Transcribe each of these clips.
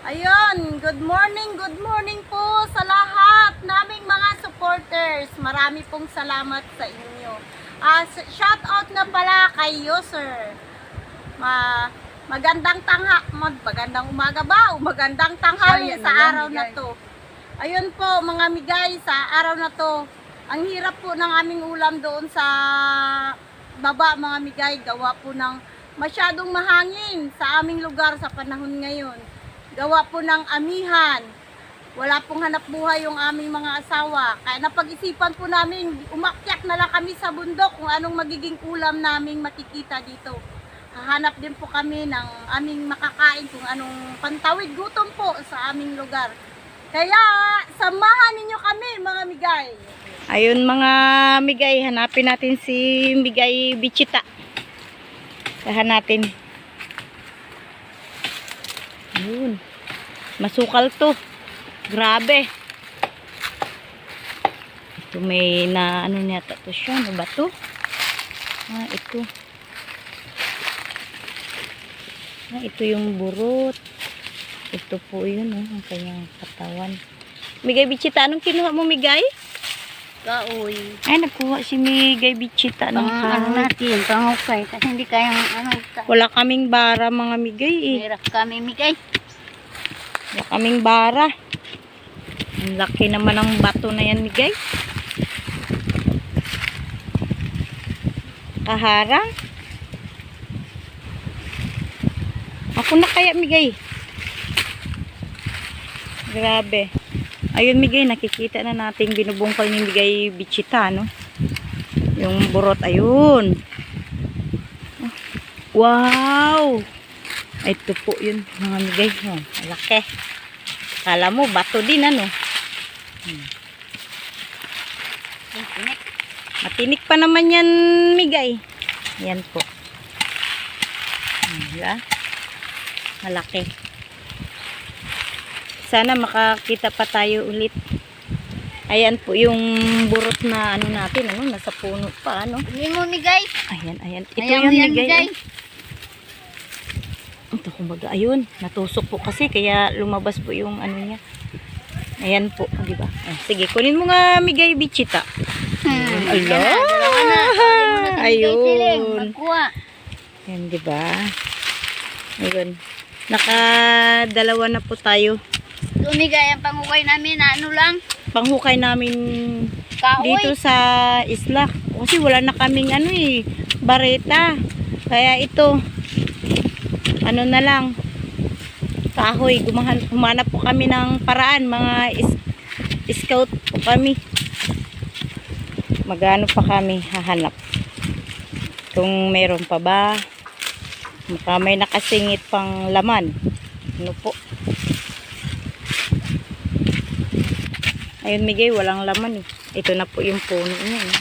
Ayun, good morning, good morning po sa lahat naming mga supporters. Marami pong salamat sa inyo. Ah, s- shout out na pala kay user. Ma magandang tangha, mag magandang umaga ba o magandang tanghali Sayang sa araw na to. Ayun po mga migay sa araw na to. Ang hirap po ng aming ulam doon sa baba mga migay. Gawa po ng masyadong mahangin sa aming lugar sa panahon ngayon. Gawa po ng amihan. Wala pong hanap buhay yung aming mga asawa. Kaya napag-isipan po namin, umakyat na lang kami sa bundok kung anong magiging ulam naming makikita dito. Hahanap din po kami ng aming makakain kung anong pantawid gutom po sa aming lugar. Kaya, samahan ninyo kami mga migay. Ayun mga migay, hanapin natin si Migay Bichita. Tahan natin. Ayun. Masukal to. Grabe. Ito may na ano niyata to siya. Ano ba to? Ah, ito. Ah, ito yung burot. Ito po yun, oh, ang kanyang katawan. Migay Bichita, anong kinuha mo, Migay? Kaoy. Ay, nakuha si Migay Bichita ng ano kahoy. natin, pangukay. Kasi hindi kayang ano, ka- Wala kaming bara, mga Migay, eh. hirap kami migay. Wala kaming bara. Ang laki naman ng bato na yan, Migay. Kaharang. Ako na kaya, Migay. Grabe. Ayun, Migay, nakikita na natin binubungkal ni Migay Bichita, no? Yung burot, ayun. Wow! Ito po yun, mga Migay. Oh, malaki. Kala mo, bato din, ano? Tinik. Matinik pa naman yan, Migay. Yan po. Hmm, Diba? Malaki. Sana makakita pa tayo ulit. Ayan po yung burot na ano natin, ano, nasa puno pa, ano. Hindi mo migay. Ayan, ayan. Ito Ayaw mo yung yan Migay. migay. Kumbaga, ayun, natusok po kasi kaya lumabas po yung ano niya. Ayan po, di ba? Ah, sige, kunin mo nga Migay Bichita. Hmm. Dalawa migay Ayun. Ayan, di ba? Ayun. Nakadalawa na po tayo. Tumigay ang pangukay namin na ano lang. Panghukay namin Kaoy. dito sa isla. Kasi wala na kaming ano eh, bareta. Kaya ito, ano na lang, kahoy. Gumahan, humanap po kami ng paraan. Mga scout po kami. Magano pa kami hahanap. Kung meron pa ba. Baka may nakasingit pang laman. Ano po. Ayun, Migay, walang laman eh. Ito na po yung puno niya. Eh.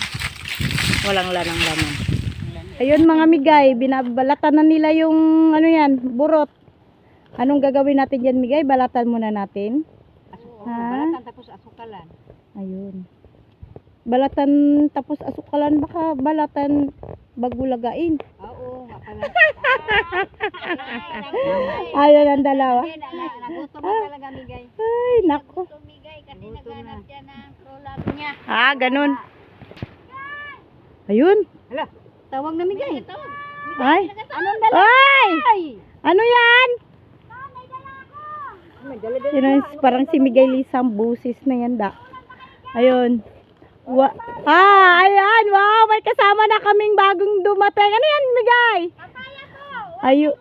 Walang lanang laman. Ayun mga Migay, binabalatan na nila yung ano yan, burot. Anong gagawin natin dyan, Migay? Balatan muna natin. Ha? Balatan tapos asukalan. Ayun. Balatan tapos asukalan, baka balatan bago lagain. Oo, akala. Ayun ang dalawa. Nagutom na talaga migay. Ay, nako. Tumigay kasi naghanap siya ng tulad niya. Ah, ganun. Ayun. Hala, tawag na migay. Ay. Anong dala? Ay! Ano yan? May dala Sino yung- parang si Miguel Lisang busis na yan da. Ayun. Wa ah, ayan. Wow, may kasama na kaming bagong dumating. Ano yan, Migay? Ayun.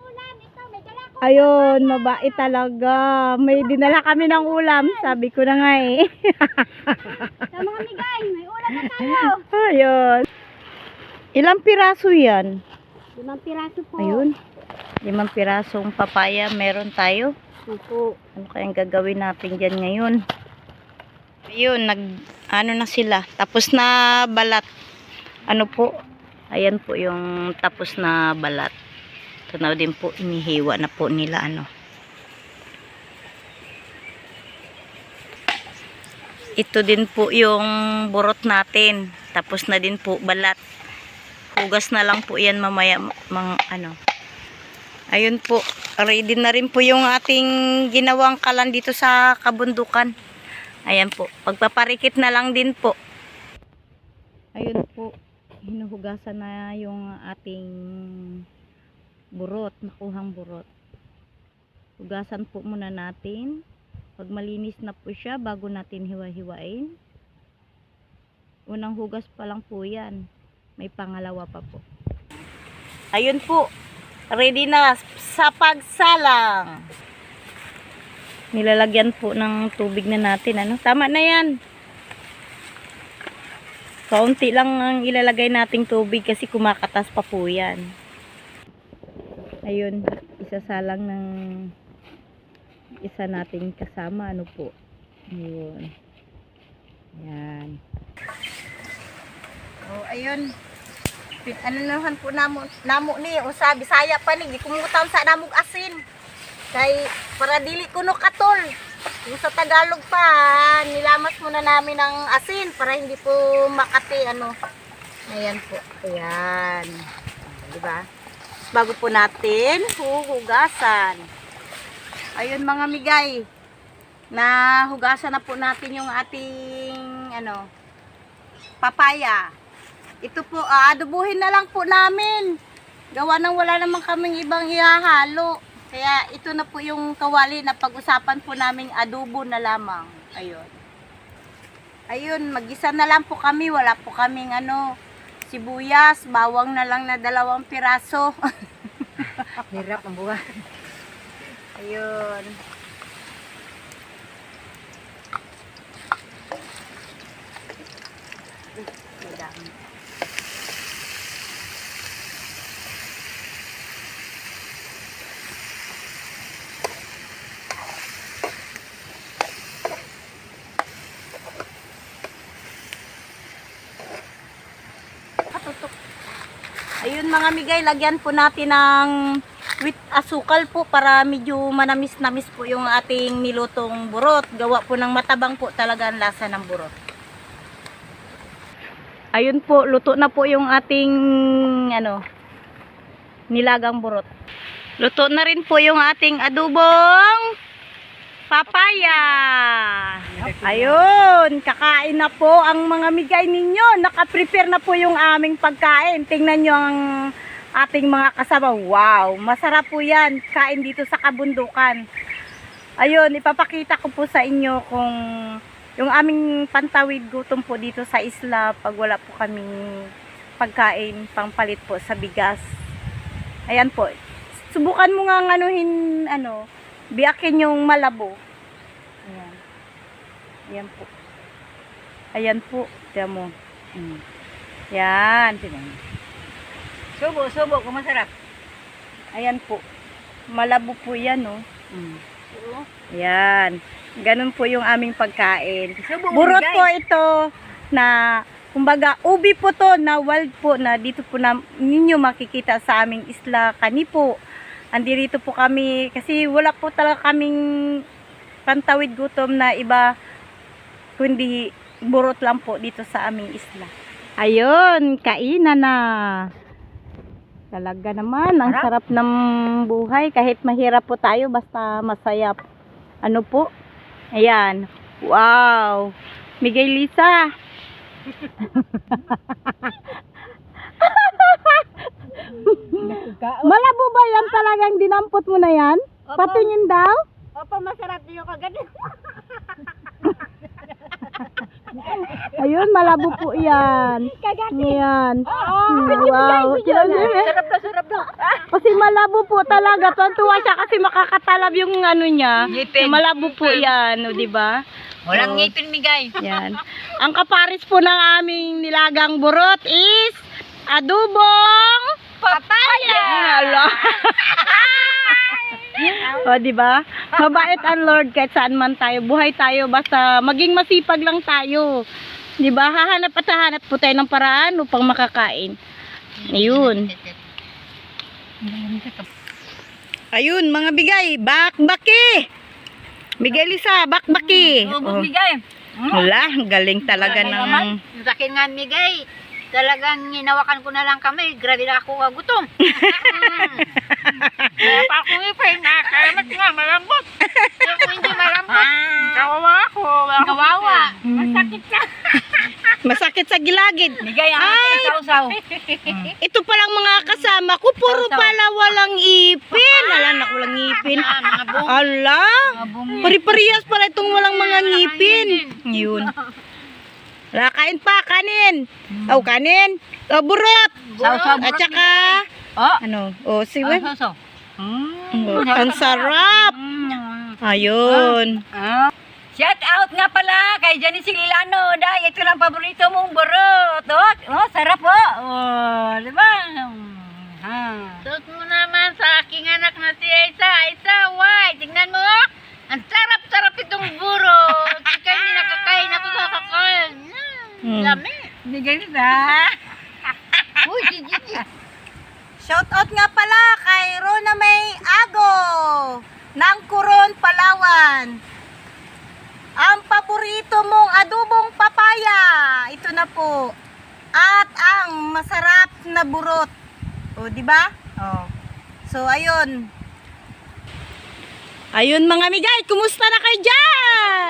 Ayun, mabait talaga. May dinala kami ng ulam. Sabi ko na nga eh. Sa mga migay, may ulam na tayo. Ayun. Ilang piraso yan? Limang piraso po. Ayun. Limang pirasong papaya meron tayo. Opo. Ano kayang gagawin natin dyan ngayon? Ayun, nag, ano na sila. Tapos na balat. Ano po? Ayan po yung tapos na balat. Ito na din po, inihiwa na po nila, ano. Ito din po yung burot natin. Tapos na din po balat. Hugas na lang po yan mamaya, mga ano. Ayun po, ready na rin po yung ating ginawang kalan dito sa kabundukan. Ayan po, pagpaparikit na lang din po. Ayun po, hinuhugasan na yung ating burot, nakuhang burot. Hugasan po muna natin. Pag malinis na po siya, bago natin hiwa-hiwain. Unang hugas pa lang po yan. May pangalawa pa po. Ayun po, ready na sa pagsalang. Nilalagyan po ng tubig na natin. Ano? Tama na yan. Kaunti lang ang ilalagay nating tubig kasi kumakatas pa po yan. Ayun, isasalang ng isa nating kasama. Ano po? Ayun. Yan. Oh, ayun. Naman po namo, namo ni, o sa Bisaya pa ni, gikumutan sa namog asin. Kay, para dili ko no katol. Yung sa Tagalog pa, nilamas muna namin ng asin para hindi po makati, ano. Ayan po. Ayan. Diba? Bago po natin huhugasan. Ayun mga migay. Na hugasan na po natin yung ating, ano, papaya. Ito po, aadubuhin na lang po namin. Gawa nang wala naman kaming ibang ihahalo. Kaya ito na po yung kawali na pag-usapan po naming adobo na lamang. Ayun. Ayun, magisa na lang po kami. Wala po kaming ano, sibuyas, bawang na lang na dalawang piraso. Hirap ang buhay. Ayun. Madami. Mga migay, lagyan po natin ng with asukal po para medyo manamis-namis po yung ating nilutong burot. Gawa po ng matabang po talaga ang lasa ng burot. Ayun po, luto na po yung ating ano nilagang burot. Luto na rin po yung ating adubong papaya. Ayun, kakain na po ang mga migay ninyo. Naka-prepare na po yung aming pagkain. Tingnan nyo ang ating mga kasama. Wow, masarap po yan. Kain dito sa kabundukan. Ayun, ipapakita ko po sa inyo kung yung aming pantawid gutom po dito sa isla pag wala po kaming pagkain pangpalit po sa bigas. Ayan po. Subukan mo nga anuhin ano, biyakin yung malabo. Ayan. Ayan po. Ayan po. Tiyan mo. Mm. Yan. Tingnan mo. Subo, subo, kung masarap. Ayan po. Malabo po yan, no? Mm. Ayan. Ganun po yung aming pagkain. Subo, Burot po ito na kumbaga ubi po to na wild po na dito po na ninyo makikita sa aming isla kani po. Andirito po kami kasi wala po talaga kaming pantawid gutom na iba kundi burot lang po dito sa aming isla. Ayun, kainan na. Talaga naman, ang sarap ng buhay. Kahit mahirap po tayo, basta masaya. Ano po? Ayan. Wow. Miguel Lisa. Malabo ba yan talagang dinampot mo na yan? Opo. Patingin daw? Opo, masarap yung kagad. Ayun, malabo po yan. Kagad. Ayan. Oo. Wow. Sarap na, sarap na. Kasi malabo po talaga. Tuwan-tuwa siya kasi makakatalab yung ano niya. Ngipin. Malabo po yan, o, di ba? Walang Oo. ngipin, migay. Yan. Ang kaparis po ng aming nilagang burot is adubong Papaya! Hala. o, di ba? Mabait ang Lord kahit saan man tayo. Buhay tayo basta maging masipag lang tayo. Di ba? Hahanap at hahanap po tayo ng paraan upang makakain. Ayun. Ayun, mga bigay. Bakbaki. Bigay Lisa, bakbaki. Subo, Oh. migay. Wala, galing talaga ng... Akin nga, migay. Talagang ginawakan ko na lang kami. Grabe na ako kagutom. Kaya pa akong ipay. Nakakamat nga, malambot. Yung hindi malambot. Kawawa ako. Kawawa. Masakit ka. Masakit sa gilagid. Bigay ang Ay! ating sausaw. Ito palang mga kasama ko, puro pala walang ipin. Ala, na walang ngipin. Ah. Ala, pari-parehas pala itong walang mga ngipin. Yun. Ala, kain pa, kanin. Oh, kanin. Oh, burot. Sausaw. At saka, Oh. ano, oh, sige. Sausaw. Mm. Oh, ang sarap. Mm. Ayun. Ah. Shout out nga pala kay Jenny Sililano. Dahil ito lang paborito mong burot. Oh, oh. Oh, di ba? Ha. Sus mo naman sa aking anak na si Isa. Isa, why? Tingnan mo. Ang sarap-sarap itong burot. Ikaw hindi nakakain. Ako kakakain. Hmm. Lami. Hindi ganit ha. Uy, si Gigi. Shout out nga pala kay Rona May Ago ng Coron, Palawan. Ang paborito mong adubong papaya. Ito na po. At ang masarap na burot. O, di ba? Oh. So, ayun. Ayun mga migay, kumusta na kayo dyan?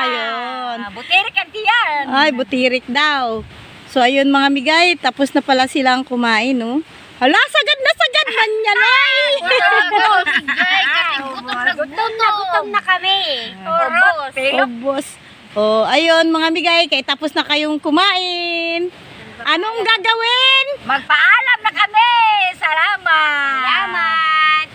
Ayun. Ah, Butirik ang tiyan. Ay, butirik daw. So, ayun mga migay, tapos na pala silang kumain, no? Hala, sagad na sagad man yan, ay! Gutom na gutom na kami. Obos. Obos. Oh, ayun mga migay, kay tapos na kayong kumain. Anong gagawin? Magpaalam na kami. Salamat. Salamat.